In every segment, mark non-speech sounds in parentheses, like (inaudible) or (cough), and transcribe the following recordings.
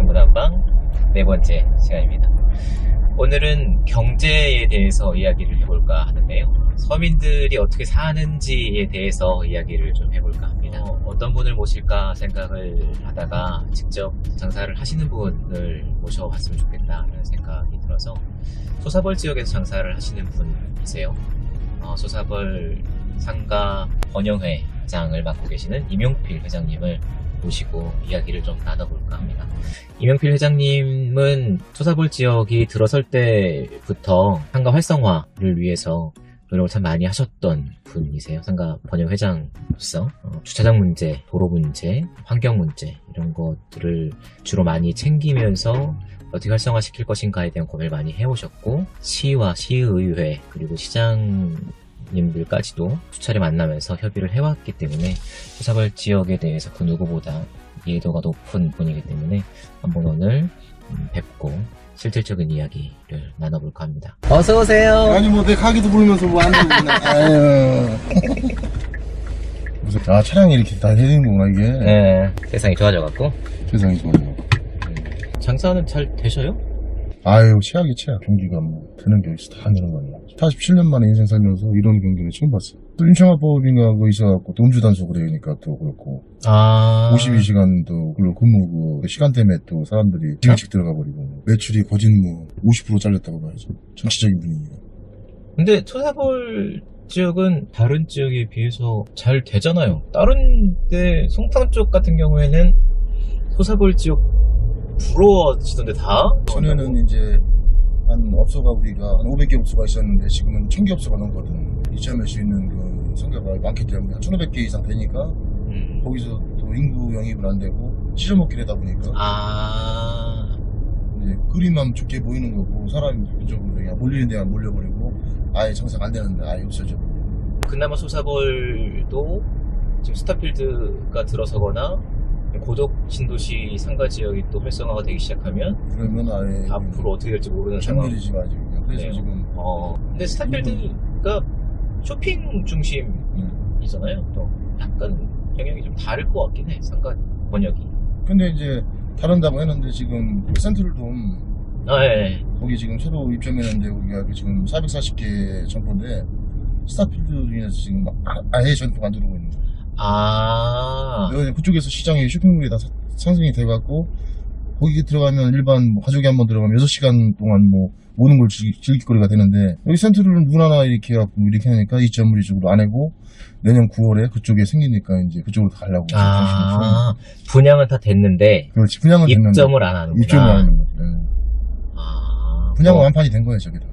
최중구의 중구난방 네 번째 시간입니다. 오늘은 경제에 대해서 이야기를 해볼까 하는데요. 서민들이 어떻게 사는지에 대해서 이야기를 좀 해볼까 합니다. 어, 떤 분을 모실까 생각을 하다가 직접 장사를 하시는 분을 모셔봤으면 좋겠다는 생각이 들어서 소사벌 지역에서 장사를 하시는 분이세요. 어, 소사벌 상가 번영회장을 맡고 계시는 임용필 회장님을 모시고 이야기를 좀 나눠볼까 합니다. 임용필 회장님은 소사벌 지역이 들어설 때부터 상가 활성화를 위해서 노력을 참 많이 하셨던 분이세요. 상가 번영회장으로서 어, 주차장 문제, 도로 문제, 환경 문제 이런 것들을 주로 많이 챙기면서 어떻게 활성화시킬 것인가에 대한 고민을 많이 해오셨고 시와 시의회 그리고 시장 님들까지도 수차례 만나면서 협의를 해왔기 때문에 소사벌 지역에 대해서 그 누구보다 이해도가 높은 분이기 때문에 한번 오늘 음, 뵙고 실질적인 이야기를 나눠볼까 합니다. 어서 오세요. 아니 뭐 내 가게도 부르면서 뭐안 되구나. 아유. 무슨 아 차량이 이렇게 다 되는구나 이게. 네, 세상이 좋아져갖고 세상이 좋아요. 장사는 잘 되셔요? 아유 최악이 최악. 경기가 뭐 드는 게 있어 다 내는 거냐. 47년 만에 인생 살면서 이런 경기는 처음 봤어. 또 임창화법인가 그거 있어갖고 또 음주 단속 그러니까 또 그렇고 아 52시간도 그걸로 근무 그 시간 때문에 또 사람들이 지금씩 들어가 버리고 매출이 거진 뭐50% 잘렸다고 봐야죠. 전체적인 분위기가. 근데 소사벌 지역은 다른 지역에 비해서 잘 되잖아요. 다른 데 송탄 쪽 같은 경우에는 소사벌 지역 부러워지던데 다? 전에는 이제 한 업소가 우리가 한 500개 업소가 있었는데 지금은 1000개 업소가 넘거든. 이참할 수 있는 그 상가가 많기 때문에 한 1500개 이상 되니까 음. 거기서 또 인구 영입은 안 되고 찢어먹기를 하다 보니까 아 이제 그림만 좋게 보이는 거고 사람이 그쪽으로 그냥 몰리는 데만 몰려버리고 아예 장사가 안 되는데 아예 없어져. 그나마 소사벌도 지금 스타필드가 들어서거나 고덕 신도시 상가 지역이 또 활성화가 되기 시작하면 그러면 아예 앞으로 어떻게 될지 모르는 상황. 아직 그냥. 그래서 네. 지금 어, 근데 스타필드가 쇼핑 중심이잖아요. 음. 또 약간 영향이 좀 다를 것 같긴 해. 상가 번역이. 근데 이제 다른다고 했는데 지금 센트럴돔 아, 예. 예. 거기 지금 새로 입점했는데 그 지금 440개 점포인데 스타필드로 인해서 지금 아- 아예 전포가 안 들어오고 있는 거예요. 아, 그쪽에서 시장이 쇼핑몰이 다 사- 상승이 돼갖고 거기 들어가면 일반 뭐 가족이 한 번 들어가면 6시간 동안 뭐 모든 걸 즐기, 즐길 거리가 되는데 여기 센트럴은 눈 하나 이렇게 해갖고 이렇게 하니까 이 점물이 쪽으로 안 해고 내년 9월에 그쪽에 생기니까 이제 그쪽으로 가려고. 아, 분양은 다 됐는데 그렇지 분양은 됐는데 입점을 안 하는구나. 입점을 안 하는 거지. 예. 아, 분양은 뭐, 완판이 된 거예요 저기다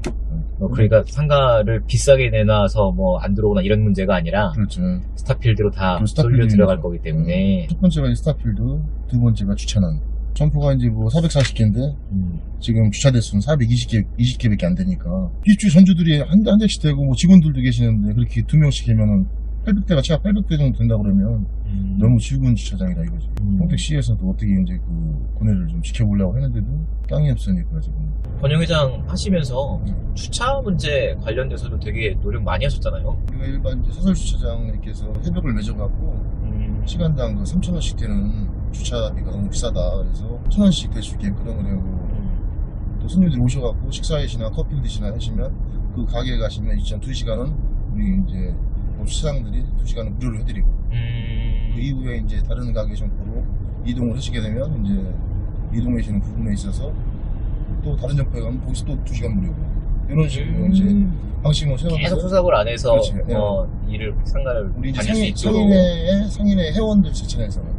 뭐 그러니까 상가를 비싸게 내놔서 뭐 안 들어오거나 이런 문제가 아니라 그렇죠. 스타필드로 다 스타필드니까. 들어갈 거기 때문에. 첫 번째가 이제 스타필드 두 번째가 주차난. 점포가 이제 뭐 440개인데 음, 지금 주차 대수는 420개, 20개밖에 안 되니까. 입주 전주들이 한, 한 대씩 되고 뭐 직원들도 계시는데 그렇게 두 명씩 되면은 800대 가 차가 800대 정도 된다 그러면 음, 너무 즐거운 주차장이다 이거지. 음. 평택시에서도 어떻게 이제 그 고뇌를 좀 지켜보려고 했는데도 땅이 없으니까 지금. 번영회장 하시면서 음. 주차 문제 관련돼서도 되게 노력 많이 하셨잖아요. 우리가 일반 이제 소설 주차장 이렇게 해서 협약을 맺어갖고 음, 시간당 그 3천 원씩 되는 주차비가 너무 비싸다. 그래서 1천원씩 될수 있게 그런 거냐고 음, 또 손님들이 오셔갖고 식사하시나 커피를 드시나 하시면 그 가게에 가시면 이전 2시간은 우리 이제 뭐 시장들이 2시간은 무료로 해드리고 그 음, 이후에 이제 다른 가게 점포로 이동을 하시게 되면 이제 이동하시는 부분에 있어서 또 다른 점포에 가면 거기서 또 2시간 무료고 이런 식으로 음. 이제 방식을 계속 세워서 수사을 안에서 그렇지, 네. 어, 일을 상가를 우리 이제 다닐 수 상인, 있도록 상인의 상인의 회원들 자체에서는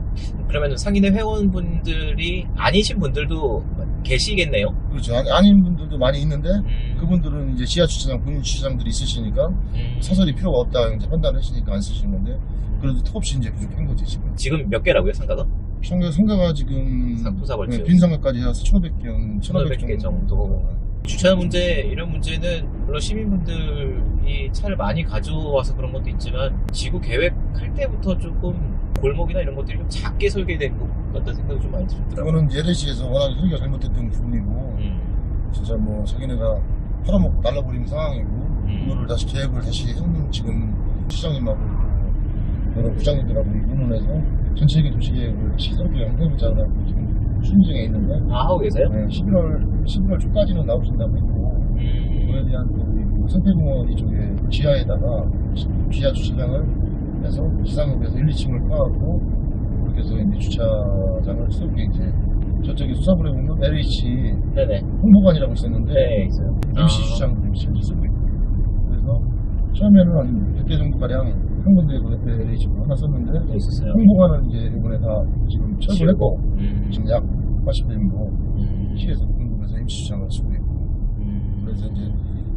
그러면 상인의 회원분들이 아니신 분들도 계시겠네요. 그렇죠 아니- 아닌 분들도 많이 있는데 음, 그분들은 이제 지하 주차장 본인 주차장들이 있으시니까 음, 사설이 필요가 없다 이제 판단을 하시니까 안 쓰시는 건데 그래도 턱없이 이제 부족한 거지 지금 지금 몇 개라고요 상가가? 상가 상가가 지금. 네, 빈 상가까지 해서 1,500개, 1,500개 정도. 정도. 주차 문제 이런 문제는 물론 시민분들이 차를 많이 가져와서 그런 것도 있지만 지구 계획할 때부터 조금 골목이나 이런 것들이 좀 작게 설계된 것 같다는 생각이 좀 많이 들더라고요. 이거는 예레시에서 워낙 설계가 잘못됐던 부분이고 음, 진짜 뭐 자기네가 팔아먹고 날라버리는 상황이고 음. 그거를 다시 계획을 다시 해놓는 지금 시장님하고 여러 부장님들하고 의논해서 전체적인 도시 계획을 다시 새롭게 연구해보자고 지금 추진 중에 있는데 아, 하고 계세요? 네, 11월 11월 초까지는 나오신다고 했고 그에 음, 대한 그 생태공원 이쪽에 지하에다가 지하 주차장을 해서 지상업에서 1, 2층을 파갖고 그렇게 해서 이제 주차장을 새롭게 이제 저쪽에 수사부에 보면 LH 네네. 홍보관이라고 있었는데 네, 있어요. 임시 아. 주차장도 임시 쓰고 있고 그래서 처음에는 한 100대 정도 가량 한 군데 그 옆에 LH로 하나 썼는데 또 있었어요. 홍보관은 이제 이번에 다 지금 철거했고 음, 지금 약 80대 정도 음, 시에서 공급해서 임시 주차장을 쓰고 있고 음, 그래서 이제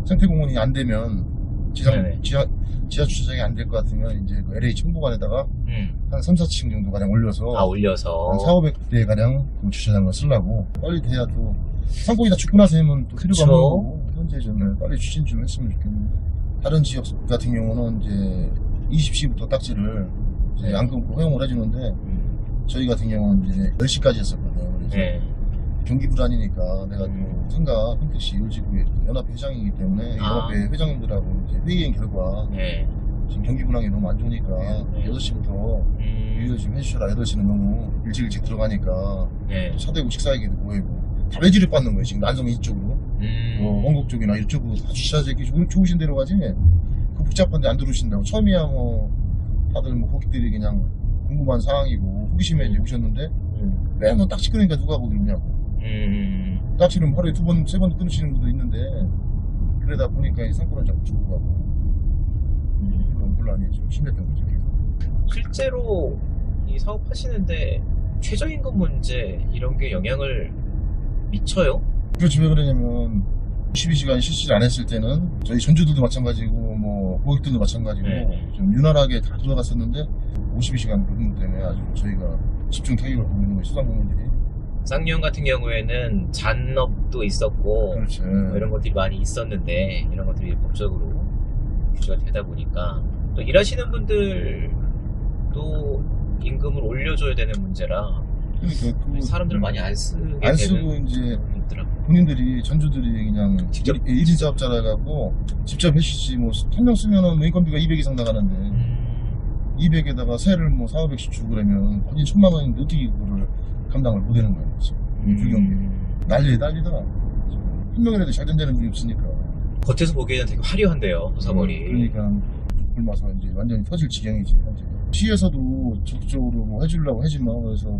생태공원이 안 되면 지상 네네. 지하 지하 주차장이 안 될 것 같으면 이제 그 LH 홍보관에다가 음. 한 3, 4층 정도 가량 올려서 아, 올려서. 한 4, 500대 가량 그 주차장을 쓰려고 빨리 돼야 또 죽고 나서 하면 또 필요가 그쵸. 없는 거고 현재 좀 빨리 추진 좀 했으면 좋겠는데 다른 지역 같은 경우는 이제 20시부터 딱지를 이제 네. 안 끊고 허용을 해주는데 음, 저희 같은 경우는 이제 10시까지 했었거든요. 그래서 네. 경기 불안이니까 내가 음. 또 상가 평택시 의지구의 연합회 회장이기 때문에 아. 연합회 회장님들하고 이제 회의한 결과 네. 지금 경기 불안이 너무 안 좋으니까 네. 6시부터 음, 유효 좀 해주셔라 8시는 너무 일찍 일찍 들어가니까 네. 차대고 식사하기도 보이고 다 외지를 받는 거예요 지금 난성 이쪽으로 음, 어, 원곡 쪽이나 이쪽으로 다 좋- 좋으신 데로 가지 그 복잡한데 안 들어오신다고 처음이야 뭐 다들 뭐 고객들이 그냥 궁금한 상황이고 호기심에 이제 오셨는데 음, 맨날 딱지 끄니까 누가 보기 그러냐고 음, 딱지는 하루에 두 번, 세 번 끊으시는 분도 있는데 그러다 보니까 이 상권은 자꾸 주고 가고 음. 그런 혼란이 좀 심했던 거죠. 실제로 이 사업 하시는데 최저임금 문제 이런 게 영향을 미쳐요? 그렇죠 왜 그러냐면 12시간 실시를 안 했을 때는 저희 전주들도 마찬가지고 뭐 고객들도 마찬가지고 네. 좀 유난하게 다 들어갔었는데 52시간 근무 때문에 아주 저희가 집중 타격을 보고 있는 거예요 소상공인들이 쌍용 같은 경우에는 잔업도 있었고 그렇죠 뭐 이런 것들이 많이 있었는데 이런 것들이 법적으로 규제가 되다 보니까 또 일하시는 분들도 임금을 올려줘야 되는 문제라 그러니까 그 사람들을 많이 안 쓰게 안 되는 쓰고 이제 있더라고요. 본인들이 전주들이 그냥 직접? 1, 인 사업자라 해갖고 직접 해시지 뭐1 명 쓰면은 뭐 인건비가 200 이상 나가는데 음, 200에다가 세를 뭐 4, 500씩 주고 그러면 본인 천만 원인데 어떻게 그거를 감당을 못 하는 거예요 지금. 불경기 난리 난리다 한 명이라도 잘 된다는 분이 없으니까. 겉에서 보기에는 되게 화려한데요, 호사머리. 그러니까 굶어서 이제 완전히 터질 지경이지 현재. 시에서도 적극적으로 뭐 해주려고 하지만 그래서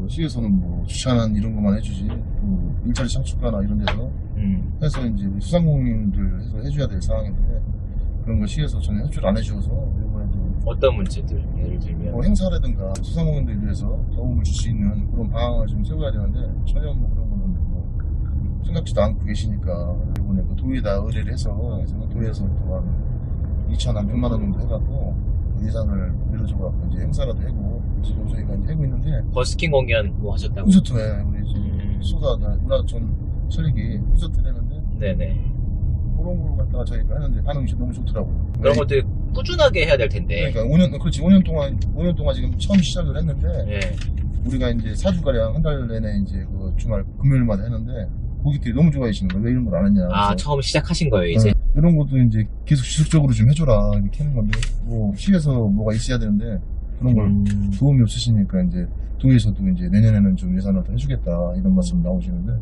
그 시에서는 뭐 주차난 이런 것만 해주지. 또 일자리 창출가나 이런 데서 음, 해서 이제 우리 소상공인들 해서 해줘야 될 상황인데 그런 거 시에서 전혀 협조를 안 해주셔서 이번에도 어떤 문제들? 예를 들면? 뭐 행사라든가 소상공인들 위해서 도움을 줄 수 있는 그런 방안을 좀 세워야 되는데 전혀 뭐 그런 거는 뭐 생각지도 않고 계시니까 이번에 그 도에다 의뢰를 해서 그래서 도에서 또한 2천 한 100만 원 정도 해갖고 예산을 밀어줘갖고 이제 행사라도 하고 지금 저희가 이제 하고 있는데 버스킹 공연 뭐 하셨다고? 콘서트에 우리 지금 음, 소다가 문화촌 설립이 콘서트 되는데 네네. 그런 걸 갖다가 저희가 하는데 반응이 너무 좋더라고요. 그런 것들 꾸준하게 해야 될 텐데. 그러니까 5년 그렇지 5년 동안 5년 동안 지금 처음 시작을 했는데 네. 우리가 이제 4주 가량 한 달 내내 이제 그 주말 금요일마다 했는데 고객들이 너무 좋아하시는 거예요. 왜 이런 걸 안 했냐. 아, 그래서 처음 시작하신 거예요, 이제? 어, 이런 것도 이제 계속 지속적으로 좀 해줘라 이렇게 하는 건데. 뭐 시에서 뭐가 있어야 되는데 그런 걸 음, 도움이 없으시니까 이제 도에서도 이제 내년에는 좀 예산을 더 해주겠다 이런 말씀 나오시는데.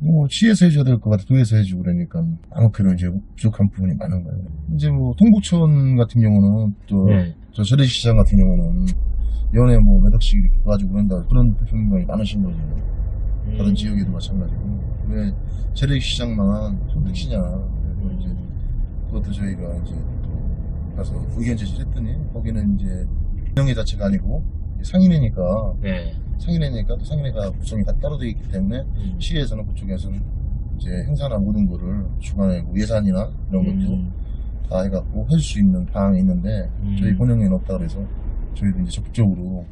뭐 시에서 해줘야 될 것 같아. 도에서 해주고 그러니까 아무래도 이제 부족한 부분이 많은 거예요. 이제 뭐 동북촌 같은 경우는 또 네. 저 재래시장 같은 경우는 연에 뭐몇 억씩 이렇게 가지고 그런다 그런 불평이 많으신 거지 다른 음, 지역에도 마찬가지고. 왜 재래시장만 평택시냐 그래서 이제 그것도 저희가 이제 또 가서 의견 제시를 했더니 거기는 이제 명예 자체가 아니고 상인회니까 네. 상인회니까 또 상인회가 구성이 다 따로 되어 있기 때문에 음, 시에서는 그쪽에서는 이제 행사나 모든 거를 주관에 뭐 예산이나 이런 것도 음, 다 해갖고 해줄 수 있는 방안이 있는데 음. 저희 본영에는 없다 그래서 저희도 이제 적극적으로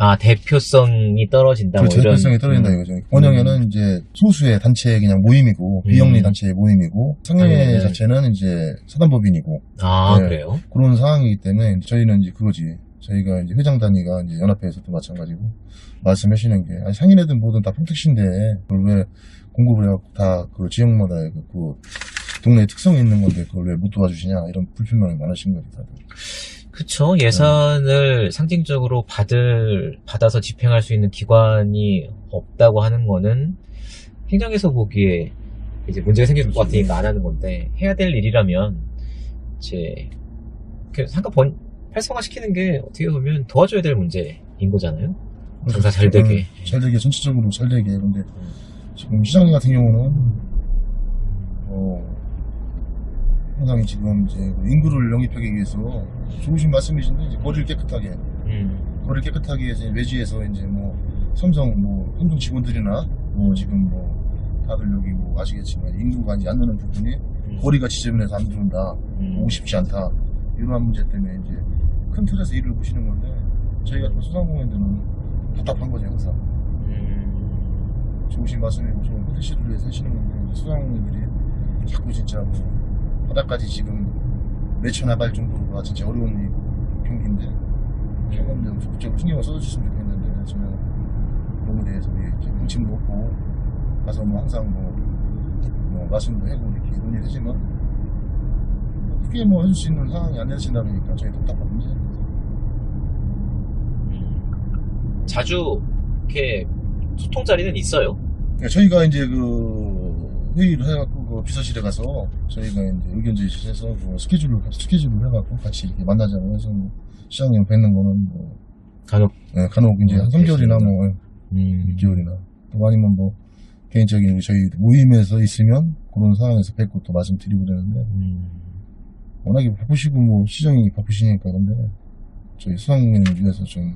아, 대표성이 떨어진다, 뭐그 이런. 대표성이 떨어진다 음, 이거죠. 본영에는 이제 소수의 단체의 그냥 모임이고 비영리 음. 단체의 모임이고 상인회 상인회는. 자체는 이제 사단법인이고 아, 네. 그래요? 그런 상황이기 때문에 저희는 이제 그거지. 저희가 이제 회장 단위가 이제 연합회에서도 마찬가지고 말씀하시는 게 아니 상인회든 뭐든 다 평택시인데 그걸 왜 공급을 해갖고 다 그 지역마다 그, 그 동네 특성이 있는 건데 그걸 왜 못 도와주시냐 이런 불편함이 많으신 거죠 다들. 그쵸. 예산을 상징적으로 받을, 받아서 집행할 수 있는 기관이 없다고 하는 거는 행정에서 보기에 이제 문제가 생길 것. 같으니까 안 하는 건데, 해야 될 일이라면, 이제, 그 상가 번, 활성화시키는 게 어떻게 보면 도와줘야 될 문제인 거잖아요. 장사 잘 되게. 음, 잘 되게, 전체적으로 잘 되게. 근데 지금 시장 같은 경우는, 어, 상당히 지금 이제 그 인구를 영입하기 위해서 좋으신 말씀이신데, 이제 거리를 깨끗하게, 음, 거리를 깨끗하게 이제 외지에서 이제 뭐, 삼성, 뭐, 삼성 직원들이나, 뭐, 지금 뭐, 다들 여기 뭐, 아시겠지만, 인구가 이제 안 느는 부분이 음, 거리가 지저분해서 안 들어온다. 음, 오고 싶지 않다. 이러한 문제 때문에 이제 큰 틀에서 일을 보시는 건데 저희가 또 소상공인들은 답답한 거죠 항상. 음, 좋으신 말씀이고 좋은 호텔시를 위해서 하시는 건데 이제 소상공인들이 자꾸 진짜 뭐 바닥까지 지금 내쳐나갈 정도로가 진짜 어려운 이 경기인데 조금 좀 적극적으로 신경을 써주셨으면 좋겠는데 저는 거에 대해서 이렇게 관심도 없고 가서 뭐 항상 뭐, 뭐 말씀도 하고 이렇게 논의를 하지만 크게 뭐 해줄 수 있는 상황이 안 되신다 그러니까 저희 음. 자주 이렇게 소통 자리는 있어요. 그러니까 저희가 이제 그 회의를 해갖고 그 비서실에 가서 저희가 이제 의견 제시해서 그 스케줄을 스케줄을 해갖고 같이 이렇게 만나자고 해서 뭐 시장님 뵙는 거는 뭐 간혹. 예, 간혹 이제 어, 한 3개월이나 뭐 음, 6개월이나 또 아니면 뭐 개인적인 우리 저희 모임에서 있으면 그런 상황에서 뵙고 또 말씀드리고 그러는데 음, 워낙에 바쁘시고 뭐 시장이 바쁘시니까 근데 저희 수상인을 위해서 좀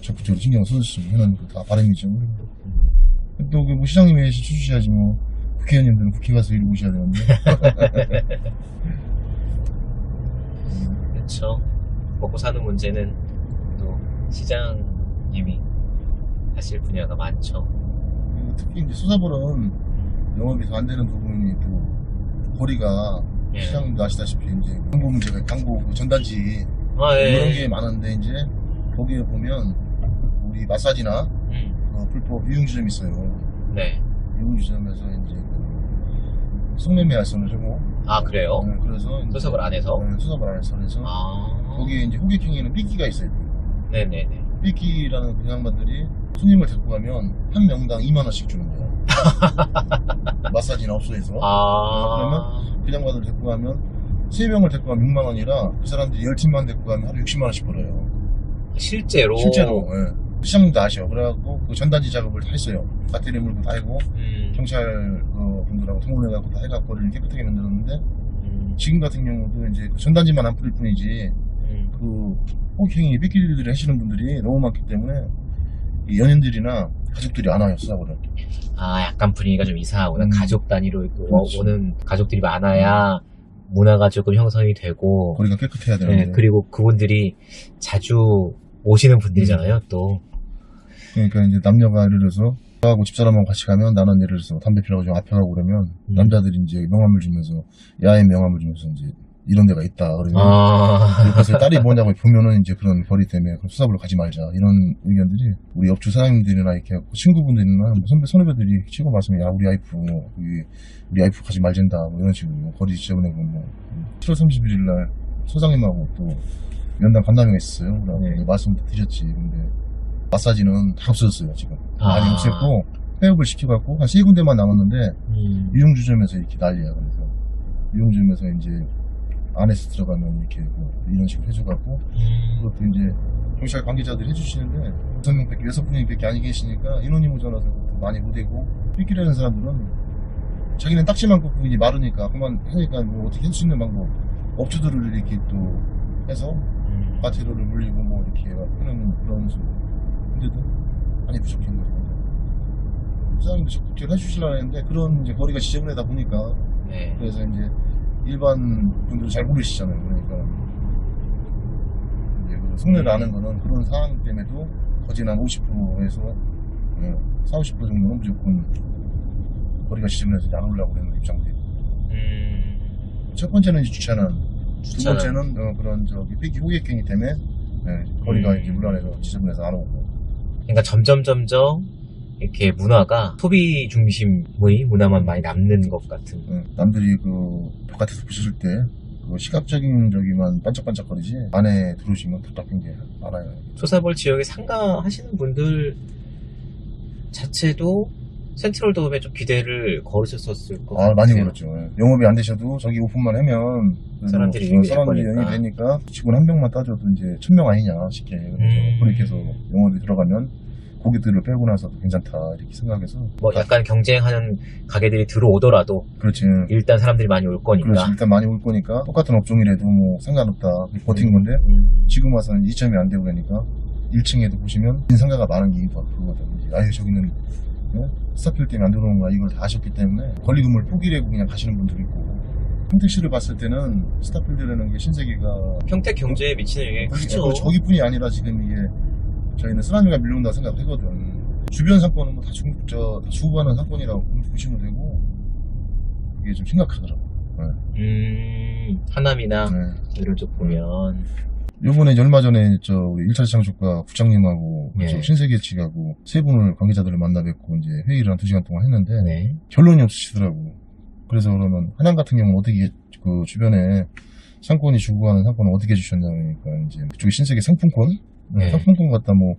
적극적으로 신경 써주시면 하는 그다 바람이죠. 또뭐 시장님이 해주셔야지 뭐 국회의원님들은 국회 가서 일 보셔야 되는데 (laughs) 그렇죠. 먹고 사는 문제는 또 시장님이 하실 분야가 많죠. 그리고 특히 이제 수사벌은 영업이 더 안 되는 부분이 또 거리가 예. 시장님도 아시다시피 이제 광고 문제가 광고 그 전단지 아, 예. 이런 게 많은데 이제 거기에 보면 우리 마사지나 음, 어, 불법 유흥주점 있어요. 네. 유흥주점에서 이제 그 성매매 알선을 하고 아, 그래요? 네, 그래서 이제- 수사벌 안에서? 네, 수사벌 안에서 그래서 아. 거기에 이제 호객행위는 삐끼가 있어요. 네네네. 삐끼라는 그 양반들이 손님을 데리고 가면 한 명당 2만 원씩 주는 거예요. (laughs) 마사지나 업소에서 아. 그 양반을 데리고 가면 세 명을 데리고 가면 6만 원이라 그 사람들이 열 팀만 데리고 가면 하루 60만 원씩 벌어요. 실제로. 실제로 예. 시장님도 아셔. 그래갖고 그 전단지 작업을 다 했어요. 배터리 물고 다 하고 음, 경찰 그 분들하고 통보해갖고 다 해갖고 거리를 깨끗하게 만들었는데 음, 지금 같은 경우도 이제 그 전단지만 안 뿌릴 뿐이지 음. 그 호갱이 삐끼리들이 하시는 분들이 너무 많기 때문에 이 연인들이나 가족들이 안 와요 수사보를 아, 약간 분위기가 좀 이상하구나. 음. 가족 단위로 이렇게 오- 그렇죠. 오는 가족들이 많아야 문화가 조금 형성이 되고, 거리가 깨끗해야 되는데 네, 그리고 그분들이 자주 오시는 분들이잖아요, 또. 그러니까 이제 남녀가 예를 들어서 하고 집사람하고 같이 가면 나는 예를 들어서 담배 피라고 좀 앞에 가고 그러면 음. 남자들이 이제 명함을 주면서 야외 명함을 주면서 이제 이런 데가 있다 그러면 아, 그래서 딸이 뭐냐고 보면은 이제 그런 거리 때문에 그럼 수사부로 가지 말자 이런 의견들이 우리 옆주 사장님들이나 이렇게 친구분들이나 뭐 선배 선후배들이 치고 말씀해 야 우리 아이프 뭐 우리, 우리 아이프 가지 말잔다 뭐 이런 식으로 뭐 거리 지저분하고 뭐 7월 31일 날 소장님하고 또 면담 간담회가 있었어요. 그래서 네. 말씀도 드렸지. 근데 마사지는 다 없어졌어요 지금 많이 아. 없앴고 폐업을 시켜갖고 한 세 군데만 남았는데 음, 유흥주점에서 이렇게 난리야. 그래서 유흥주점에서 이제 안에서 들어가면 이렇게 뭐 이런 식으로 해줘갖고 음, 그것도 이제 경찰 관계자들이 해주시는데 여섯 명밖에 여섯 분밖에 안 계시니까 인원이 모자라서 많이 못하고 삐끼라는 사람들은 자기는 딱지만 꽂고 이제 마르니까 그만 하니까 뭐 어떻게 할 수 있는 방법 업주들을 이렇게 또 해서 음. 마테리얼을 물리고 뭐 이렇게 막 하는 그런 식으로 근데도 많이 부족한 거죠 사장님도 적극적으로 해주시려고 했는데 그런 이제 거리가 지저분하다 보니까 네. 그래서 이제 일반 분들은 잘 모르시잖아요. 그러니까 이제 그 속내를 아는 거는 그런 상황 때문에도 거진 한 50%에서 4, 50% 정도는 무조건 거리가 지저분해서 안 오려고 그러는 입장들이. 음, 첫 번째는 이제 주차는, 두 주차는. 번째는 어, 그런 저기 폐기 호객행위 때문에 예, 거리가 음. 이제 물안에서 지저분해서 안 오고. 그러니까 점점 점점 이렇게 문화가 소비 중심의 문화만 많이 남는 것 같은. 예, 남들이 그 바깥에서 보셨을 때 그 시각적인 저기만 반짝반짝거리지 안에 들어오시면 답답한 게 많아요. 소사벌 지역에 상가하시는 분들 자체도 센트럴돔에 좀 기대를 걸으셨었을 것 아, 같아요. 많이 걸었죠. 예. 영업이 안 되셔도 저기 오픈만 하면 사람들이 어, 유입이 사람들이 될 거니까. 유입이 되니까 직원 한 명만 따져도 이제 천 명 아니냐 쉽게 그래서 음. 그렇게 해서 영업이 들어가면 고객들을 빼고 나서도 괜찮다 이렇게 생각해서 뭐 약간 경쟁하는 가게들이 들어오더라도 그렇지. 일단 사람들이 많이 올 거니까. 그렇지. 일단 많이 올 거니까 똑같은 업종이라도 뭐 상관없다 버틴 건데 음. 지금 와서는 이점이 안 되고 그러니까 1층에도 보시면 인상가가 많은 게 이거 그거거든. 이제 아유 저기는 어? 스타필 때문에 안 들어오는 거야 이걸 다 아셨기 때문에 권리금을 포기하고 그냥 가시는 분들이 있고 평택시를 봤을 때는 스타필드라는 게 신세계가 평택 경제에 미치는 영향이 크죠. 그리고 저기뿐이 아니라 지금 이게 저희는 쓰나미가 밀려온다고 생각하거든. 주변 상권은 뭐다 중, 저, 다 주고받는 상권이라고 보시면 되고, 이게 좀 심각하더라고. 음, 하남이나 네. 이런 쪽 보면 요번에 얼마 전에 저 우리 1차 시장주가 부장님하고 예. 저 신세계 측하고 세 분을 관계자들을 만나 뵙고 이제 회의를 한 두 시간 동안 했는데 네. 결론이 없으시더라고. 그래서 그러면 한양 같은 경우는 어떻게 그 주변에 상권이 주고하는 상권을 어떻게 해주셨냐 그러니까 이제 그쪽에 신세계 상품권 네. 상품권 갖다 뭐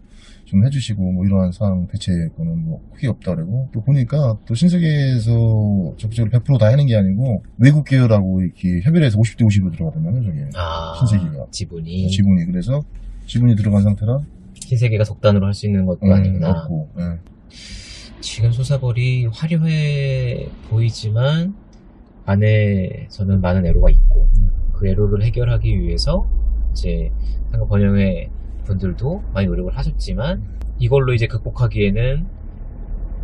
좀 해주시고 뭐 이러한 사항 대체는 뭐 크게 없다 그러고 또 보니까 또 신세계에서 적극적으로 100%다 하는 게 아니고 외국 계열하고 이렇게 협의를 해서 50대 50으로 들어가더만요 저게 아, 신세계가. 지분이 지분이 그래서 지분이 들어간 상태라 신세계가 속단으로 할 수 있는 것도 음, 아니구나. 없고 예. 지금 소사벌이 화려해 보이지만 안에서는 많은 애로가 있고 그 애로를 해결하기 위해서 이제 상가 번영회 분들도 많이 노력을 하셨지만 이걸로 이제 극복하기에는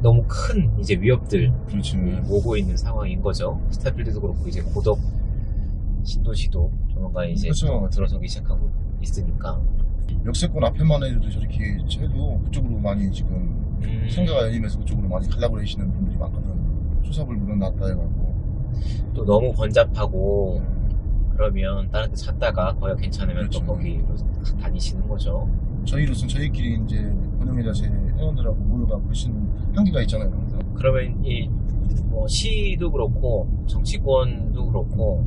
너무 큰 이제 위협들 그렇지 오고 있는 상황인 거죠. 스타필드도 그렇고 이제 고덕 신도시도 조만간 이제 그렇죠. 또 들어서기 시작하고 있으니까. 역세권 앞에만 해도 저렇게 해도 그쪽으로 많이 지금 음, 생각가 열리면서 그쪽으로 많이 가려고 하시는 분들이 많거든. 수사를 물어놨다 해갖고. 또 너무 번잡하고 그러면 다른 데 찾다가 거기가 괜찮으면 또 그렇죠. 거기로 다니시는 거죠. 저희로서는 저희끼리 이제 번영회 자체 회원들하고 모여가고 훨씬 한계가 있잖아요 항상 그러면 이 뭐 시도 그렇고 정치권도 그렇고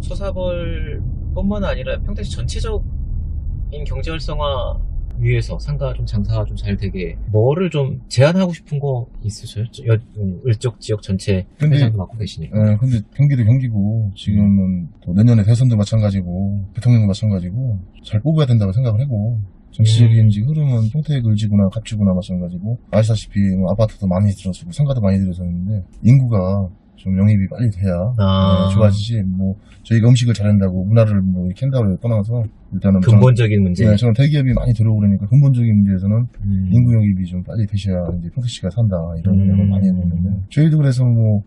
소사벌뿐만 아니라 평택시 전체적인 경제 활성화 위해서 상가 좀 장사가 좀 잘 되게 뭐를 좀 제안하고 싶은 거 있으셔요? 저- 여, 음, 이쪽 지역 전체 근데- 회장도 맡고 계시니까. 예, 근데 경기도 경기고 지금은 또 내년에 대선도 마찬가지고 대통령도 마찬가지고 잘 뽑아야 된다고 생각을 하고 정치적인 이제 흐름은 평택 을지구나 갑지구나 마찬가지고 아시다시피 뭐 아파트도 많이 들어서고 상가도 많이 들어서는데 인구가 좀 영입이 빨리 돼야 아. 예, 좋아지지 뭐 저희가 음식을 잘한다고 문화를 뭐 이렇게 한다고 떠나서 일단은 근본적인 문제. 네, 저는 대기업이 많이 들어오고 그러니까 근본적인 문제에서는 음. 인구 영입이 좀 빨리 되셔야 이제 평택시가 산다 이런 음. 생각을 많이 했는데 저희도 그래서 뭐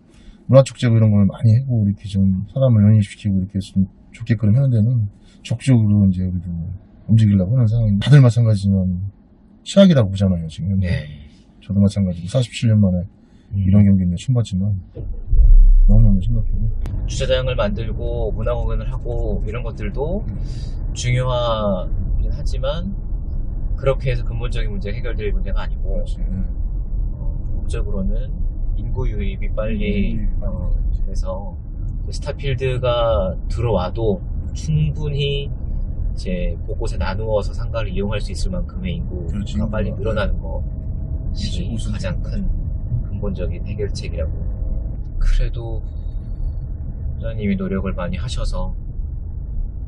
문화축제고 이런 걸 많이 하고 이렇게 좀 사람을 연입시키고 이렇게 좀 좋게끔 하는 데는 적극적으로 이제 우리도 움직이려고 하는 상황인데 다들 마찬가지지만 시작이라고 보잖아요 지금 네. 저도 마찬가지고 47년 만에 음. 이런 경기인데 처음 봤지만 너무너무 심각하고 주차장을 만들고 문화 공연을 하고 이런 것들도 음. 중요하긴 하지만 그렇게 해서 근본적인 문제 해결될 문제가 아니고 그렇지 예. 어, 궁극적으로는 인구 유입이 빨리 빨리 어, 돼서 스타필드가 들어와도 충분히 이제 곳곳에 나누어서 상가를 이용할 수 있을 만큼의 인구가 그렇지, 빨리. 늘어나는 것이 가장 큰 근본적인 해결책이라고. 그래도 부장님이 노력을 많이 하셔서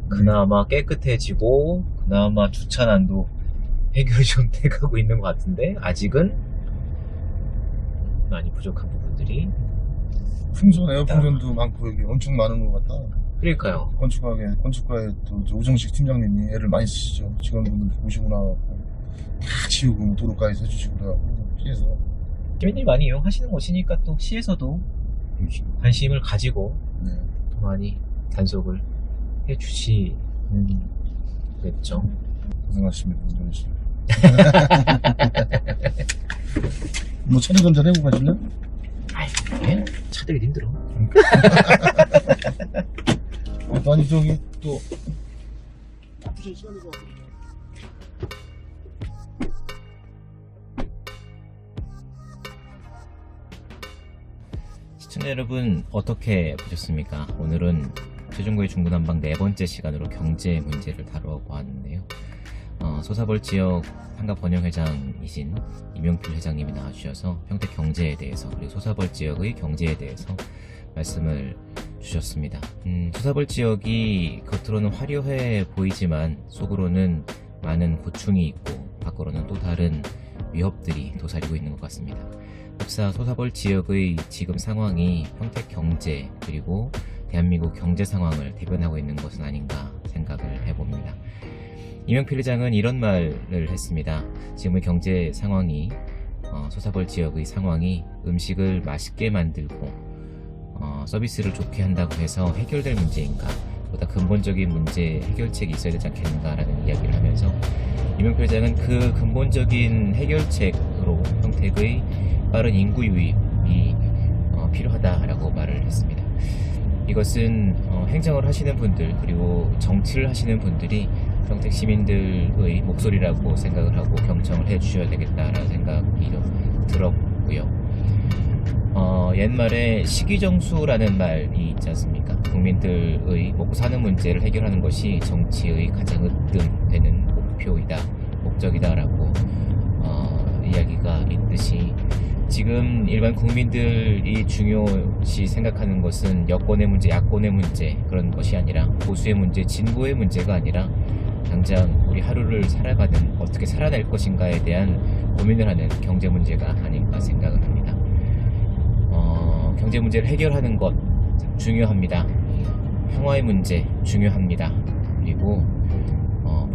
그나마 깨끗해지고 그나마 주차난도 해결이 좀 돼가고 있는 것 같은데 아직은 많이 부족한 부분들이 풍선 에어풍선도 많고 여기 엄청 많은 것 같다. 그러니까요. 건축가게 건축가에 또 우정식 팀장님이 애를 많이 쓰시죠. 직원분들 모시고 나와갖고 다 치우고 뭐 도로가에서 해주시고 그래갖고 피해서 시민들이 많이 이용하시는 곳이니까 또 시에서도 관심을 가지고 네. 더 많이 단속을 해주시겠죠 고생하십니다 김정희 씨. (laughs) 뭐 차례 전달 해고 가실래? 아이 왜? 차들이 힘들어 또 (laughs) 아니 저기 또 시청자 여러분 어떻게 보셨습니까? 오늘은 최종구의 중구난방 네 번째 시간으로 경제 문제를 다뤄보았는데요. 어, 소사벌 지역 한갑 번영회장이신 이명필 회장님이 나와주셔서 평택 경제에 대해서 그리고 소사벌 지역의 경제에 대해서 말씀을 주셨습니다. 음, 소사벌 지역이 겉으로는 화려해 보이지만 속으로는 많은 고충이 있고 밖으로는 또 다른 위협들이 도사리고 있는 것 같습니다. 흡사 소사벌 지역의 지금 상황이 평택 경제 그리고 대한민국 경제 상황을 대변하고 있는 것은 아닌가 생각을 해봅니다. 이명필 회장은 이런 말을 했습니다. 지금의 경제 상황이 어, 소사벌 지역의 상황이 음식을 맛있게 만들고 어, 서비스를 좋게 한다고 해서 해결될 문제인가 보다 근본적인 문제 해결책이 있어야 되지 않겠는가라는 이야기를 하면서 이명필 회장은 그 근본적인 해결책으로 평택의 빠른 인구 유입이 어, 필요하다라고 말을 했습니다. 이것은 어, 행정을 하시는 분들 그리고 정치를 하시는 분들이 평택 시민들의 목소리라고 생각을 하고 경청을 해주셔야 되겠다라는 생각이 좀 들었고요. 어, 옛말에 시기정수라는 말이 있지 않습니까? 국민들의 먹고 사는 문제를 해결하는 것이 정치의 가장 으뜸되는 목표이다, 목적이다라고 어, 이야기가 있듯이 지금 일반 국민들이 중요시 생각하는 것은 여권의 문제, 야권의 문제 그런 것이 아니라 보수의 문제, 진보의 문제가 아니라 당장 우리 하루를 살아가는 어떻게 살아낼 것인가에 대한 고민을 하는 경제 문제가 아닌가 생각을 합니다. 어, 경제 문제를 해결하는 것 중요합니다. 평화의 문제 중요합니다. 그리고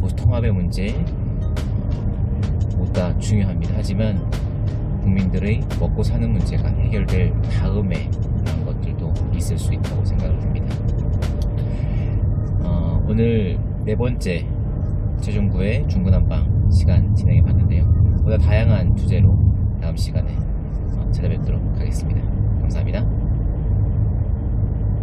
어, 보수 통합의 문제 어, 모두 다 중요합니다. 하지만 국민들의 먹고 사는 문제가 해결될 다음에 그런 것들도 있을 수 있다고 생각을 합니다. 어, 오늘 네 번째 최종구의 중구난방 시간 진행해 봤는데요. 보다 다양한 주제로 다음 시간에 어, 찾아뵙도록 하겠습니다. 감사합니다.